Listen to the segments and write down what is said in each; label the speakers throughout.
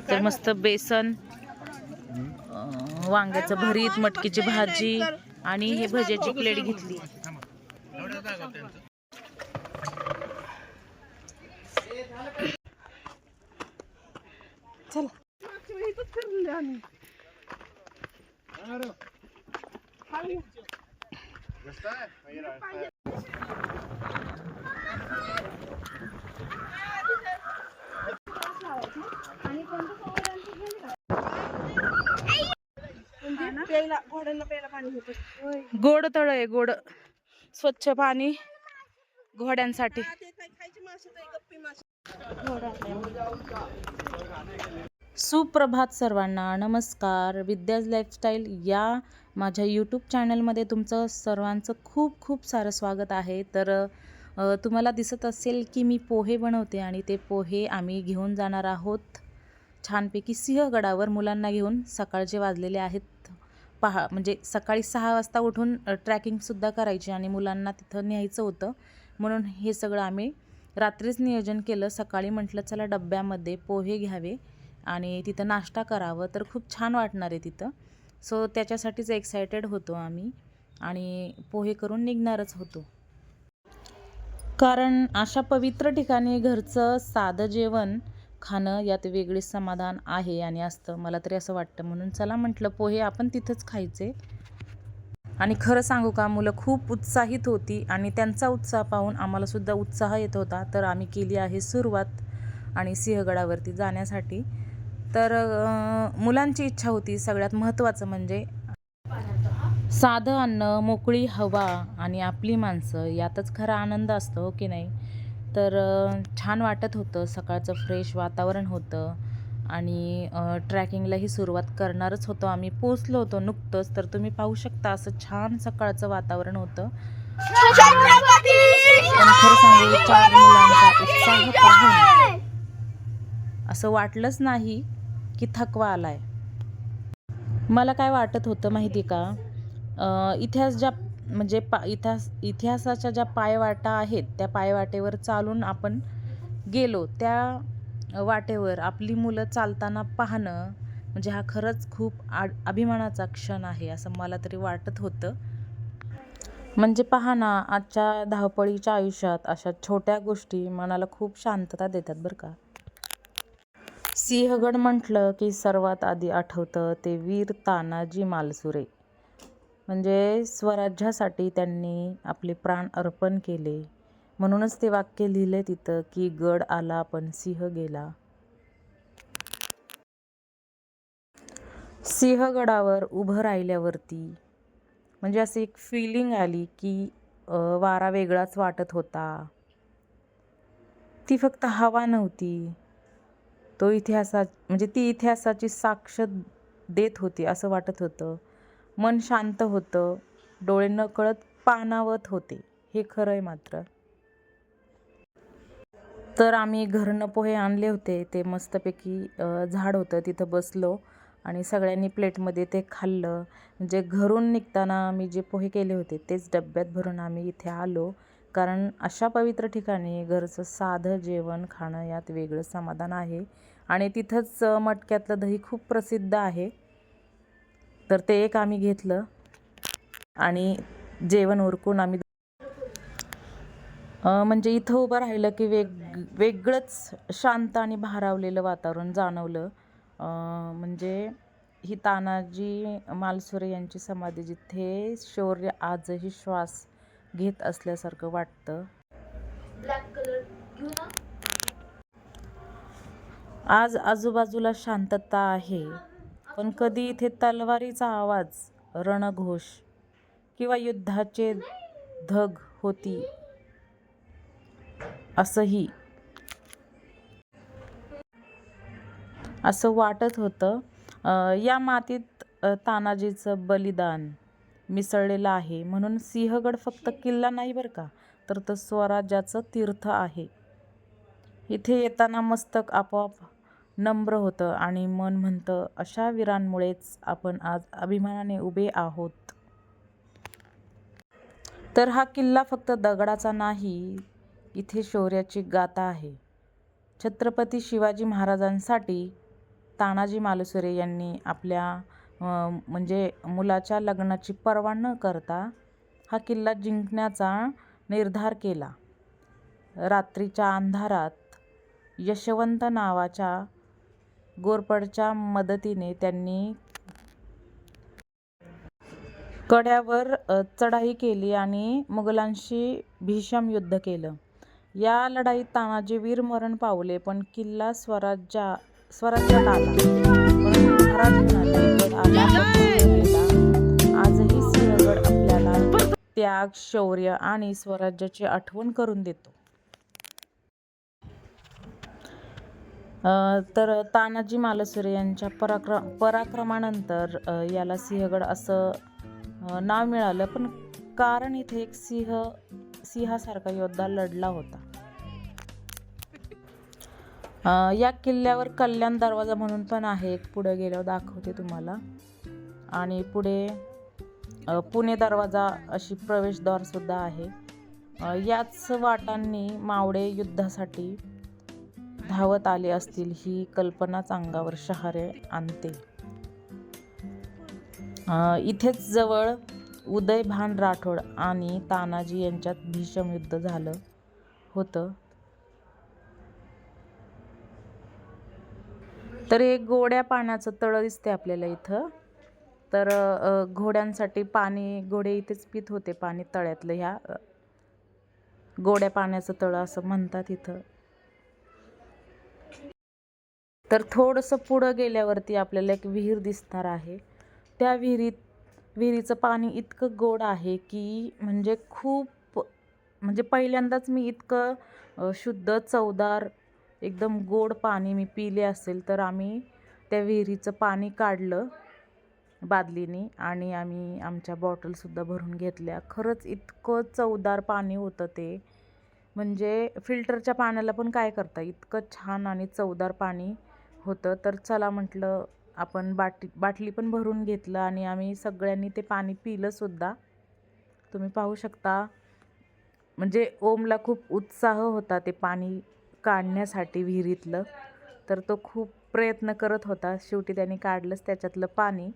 Speaker 1: तर मस्त बेसन वांग्याचं भरीत मटकीची भाजी आणि हे भज्याची प्लेट घेतली. चला.
Speaker 2: प्यायला घोड्यांना प्यायला पाणी होतं
Speaker 1: गोड तळ आहे गोड. स्वच्छ पाणी घोड्यांसाठी. सुप्रभात सर्वांना नमस्कार. विद्याज लाईफस्टाईल या माझ्या यूट्यूब चॅनलमध्ये तुमचं सर्वांचं खूप खूप सारं स्वागत आहे. तर तुम्हाला दिसत असेल की मी पोहे बनवते आणि ते पोहे आम्ही घेऊन जाणार आहोत. छानपैकी सिंहगडावर मुलांना घेऊन सकाळचे वाजलेले आहेत. पहा म्हणजे सकाळी सहा वाजता उठून ट्रॅकिंगसुद्धा करायची आणि मुलांना तिथं न्यायचं होतं. म्हणून हे सगळं आम्ही रात्रीच नियोजन केलं. सकाळी म्हटलं चला डब्यामध्ये पोहे घ्यावे आणि तिथं नाश्ता करावं. तर खूप छान वाटणार आहे तिथं. सो त्याच्यासाठीच एक्सायटेड होतो आम्ही आणि पोहे करून निघणारच होतो. कारण अशा पवित्र ठिकाणी घरचं साधं जेवण खाणं यात वेगळीच समाधान आहे आणि असतं. मला तरी असं वाटतं. म्हणून चला म्हटलं पोहे आपण तिथंच खायचे. आणि खरं सांगू का मुलं खूप उत्साहित होती आणि त्यांचा उत्साह पाहून आम्हाला सुद्धा उत्साह येत होता. तर आम्ही केली आहे सुरुवात आणि सिंहगडावरती जाण्यासाठी. तर मुलांची इच्छा होती. सगळ्यात महत्त्वाचं म्हणजे साधं अन्न मोकळी हवा आणि आपली माणसं यातच खरा आनंद असतो हो की नाही? तर छान वाटत होतं. सकाळचं फ्रेश वातावरण होतं आणि ट्रॅकिंगलाही सुरुवात करणारच होतो आम्ही. पोचलो होतो नुकतंच तर तुम्ही पाहू शकता असं छान सकाळचं वातावरण होतं. पण चार मुलांचा उत्साह पाहून असं वाटलंच नाही की थकवा आलाय. मला काय वाटत होतं माहिती का? इतिहास ज्या म्हणजे पा इतिहास इतिहासाच्या ज्या पायवाटा आहेत त्या पायवाटेवर चालून आपण गेलो त्या वाटेवर आपली मुलं चालताना पाहणं म्हणजे हा खरंच खूप आ अभिमानाचा क्षण आहे असं मला तरी वाटत होतं. म्हणजे पहा ना आजच्या धावपळीच्या आयुष्यात अशा छोट्या गोष्टी मनाला खूप शांतता देतात बरं का. सिंहगड म्हटलं की सर्वात आधी आठवतं ते वीर तानाजी मालसुरे. म्हणजे स्वराज्यासाठी त्यांनी आपले प्राण अर्पण केले. म्हणूनच ते वाक्य लिहिले तिथं की गड आला पण सिंह गेला. सिंहगडावर उभं राहिल्यावरती म्हणजे अशी एक फिलिंग आली की वारा वेगळाच वाटत होता. ती फक्त हवा नव्हती. तो इतिहासा म्हणजे ती इतिहासाची साक्ष देत होती असं वाटत होतं. मन शांत होतं. डोळे नकळत पाणावत होते. हे खरं आहे मात्र. तर आम्ही घरनं पोहे आणले होते. ते मस्तपैकी झाड होतं. तिथं बसलो आणि सगळ्यांनी प्लेटमध्ये ते खाल्लं. म्हणजे घरून निघताना आम्ही जे पोहे केले होते तेच डब्यात भरून आम्ही इथे आलो. कारण अशा पवित्र ठिकाणी घरचं साधं जेवण खाणं यात वेगळं समाधान आहे. आणि तिथंच मटक्यातलं दही खूप प्रसिद्ध आहे. तर ते एक आम्ही घेतलं. आणि जेवण उरकून आम्ही म्हणजे इथं उभं राहिलं की वेग वेगळंच शांत आणि भारावलेलं वातावरण जाणवलं. म्हणजे ही तानाजी मालसुरे यांची समाधी जिथे शौर्य आजही श्वास घेत असल्यासारखं वाटतं. आज आजूबाजूला शांतता आहे. पण कधी इथे तलवारीचा आवाज रणघोष किंवा युद्धाचे धग होती असंही. असं वाटत होतं. या मातीत तानाजीचं बलिदान मिसळलेलं आहे. म्हणून सिंहगड फक्त किल्ला नाही बरं का तर तो स्वराज्याचं तीर्थ आहे. इथे येताना मस्तक आपोआप नम्र होतं आणि मन म्हणतं अशा वीरांमुळेच आपण आज अभिमानाने उभे आहोत. तर हा किल्ला फक्त दगडाचा नाही इथे शौर्याची गाथा आहे. छत्रपती शिवाजी महाराजांसाठी तानाजी मालुसरे यांनी आपल्या म्हणजे मुलाच्या लग्नाची पर्वा न करता हा किल्ला जिंकण्याचा निर्धार केला. रात्रीच्या अंधारात यशवंत नावाच्या गोरपडच्या मदतीने त्यांनी कड्यावर चढाई केली आणि मुघलांशी भीषम युद्ध केलं. या लढाईत तानाजी वीरमरण पावले पण किल्ला स्वराज्या स्वराज्यात आला. आला आजही सिंहगड आपल्याला त्याग शौर्य आणि स्वराज्याची आठवण करून देतो. तर तानाजी मालुसरे यांच्या पराक्र पराक्रमानंतर याला सिंहगड असं नाव मिळालं. पण कारण इथे एक सिंह सिंहासारखा योद्धा लढला होता. या किल्ल्यावर कल्याण दरवाजा म्हणून पण आहे. एक पुढे गेल्यावर दाखवते तुम्हाला. आणि पुढे पुणे दरवाजा अशी प्रवेशद्वारसुद्धा आहे. याच वाटांनी मावळे युद्धासाठी धावत आले असतील ही कल्पनाच अंगावर शहारे आणते. इथेच जवळ उदयभान राठोड आणि तानाजी यांच्यात भीषण युद्ध झालं होतं. तर एक गोड्या पाण्याचं तळं दिसते आपल्याला इथं. तर घोड्यांसाठी पाणी घोडे इथेच पित होते पाणी तळ्यातलं ह्या गोड्या पाण्याचं तळं असं म्हणतात इथं. तर थोडंसं पुढं गेल्यावरती आपल्याला एक विहीर दिसणार आहे. त्या विहिरीत विहिरीचं पाणी इतकं गोड आहे की म्हणजे खूप म्हणजे पहिल्यांदाच मी इतकं शुद्ध चवदार एकदम गोड पाणी मी पिले असेल तर आम्ही त्या विहिरीचं पाणी काढलं बादलीनी आणि आम्ही आमच्या बॉटलसुद्धा भरून घेतल्या. खरंच इतकं चवदार पाणी होतं ते. म्हणजे फिल्टरच्या पाण्याला पण काय करता? इतकं छान आणि चवदार पाणी होतं. तर चला म्हटलं आपण बाटी बाटली पण भरून घेतलं आणि आम्ही सगळ्यांनी ते पाणी पिलंसुद्धा तुम्ही पाहू शकता म्हणजे ओमला खूप उत्साह होता ते पाणी काढण्यासाठी विहिरीतलं. तर तो खूप प्रयत्न करत होता. शेवटी त्याने काढलंच त्याच्यातलं पाणी.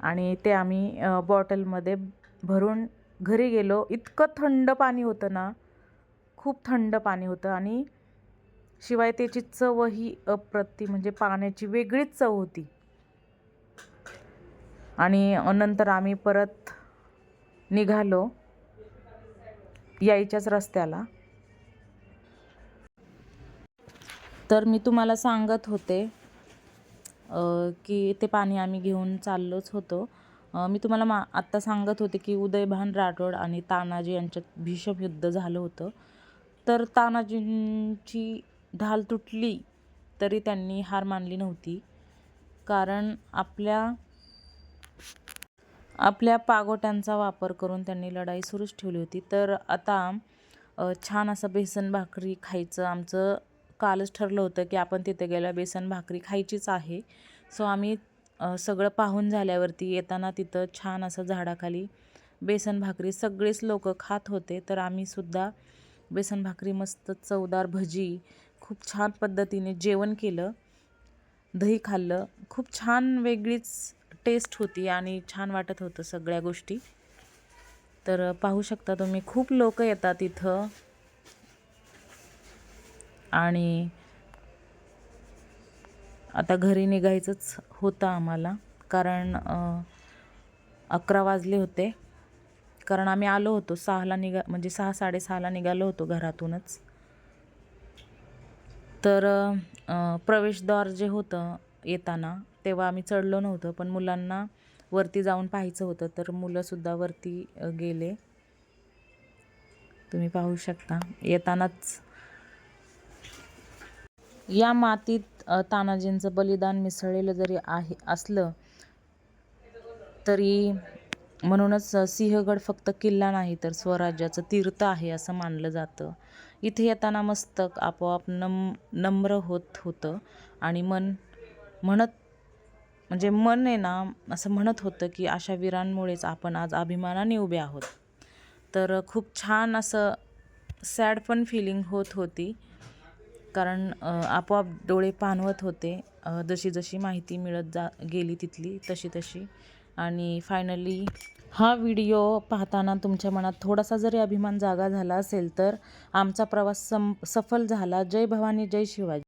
Speaker 1: आणि ते आम्ही बॉटलमध्ये भरून घरी गेलो. इतकं थंड पाणी होतं ना खूप थंड पाणी होतं. आणि शिवाय त्याची चवही अप्रतिम म्हणजे पाण्याची वेगळीच चव होती. आणि नंतर आम्ही परत निघालो यायच्याच रस्त्याला. तर मी तुम्हाला सांगत होते की ते पाणी आम्ही घेऊन चाललोच होतो. मी तुम्हाला मा आत्ता सांगत होते की उदयभान राठोड आणि तानाजी यांच्यात भीषम युद्ध झालं होतं. तर तानाजींची ढाल तुटली तरी त्यांनी हार मानली नव्हती. कारण आपल्या आपल्या पागोट्यांचा वापर करून त्यांनी लढाई सुरूच ठेवली होती. तर आता छान असं बेसन भाकरी खायचं आमचं कालच ठरलं होतं की आपण तिथे गेल्या बेसन भाकरी खायचीच आहे. सो आम्ही सगळं पाहून झाल्यावरती येताना तिथं छान असं झाडाखाली बेसन भाकरी सगळेच लोक खात होते. तर आम्हीसुद्धा बेसन भाकरी मस्त चवदार भजी खूप छान पद्धतीने जेवण केलं दही खाल्लं. खूप छान वेगळीच टेस्ट होती आणि छान वाटत होतं सगळ्या गोष्टी. तर पाहू शकता तुम्ही खूप लोक येतात इथं. आणि आता घरी निघायचंच होतं आम्हाला कारण अकरा वाजले होते. कारण आम्ही आलो होतो सहाला निघा म्हणजे सहा साडेसहाला निघालो होतो घरातूनच. तर प्रवेशद्वार जे होतं येताना तेव्हा आम्ही चढलो नव्हतं पण मुलांना वरती जाऊन पाहायचं होतं तर मुलंसुद्धा वरती गेले. तुम्ही पाहू शकता. येतानाच या मातीत तानाजींचं बलिदान मिसळलेलं जरी आहे असलं तरी म्हणूनच सिंहगड फक्त किल्ला नाही तर स्वराज्याचं तीर्थ आहे असं मानलं जातं. इथे येताना मस्तक आपोआप नम नम्र होत होतं आणि मन म्हणत म्हणजे मन आहे ना असं म्हणत होतं की अशा वीरांमुळेच आपण आज अभिमानाने उभे आहोत. तर खूप छान असं सॅड पण फिलिंग होत होती. कारण आपोआप डोळे पाणवत होते. जशी जशी माहिती मिळत जा गेली तिथली तशी तशी आणि फायनली हा व्हिडिओ पाहताना तुमच्या मनात थोडासा जरी अभिमान जागा झाला असेल तर आमचा प्रवास सम सफल झाला. जय भवानी जय शिवाजी.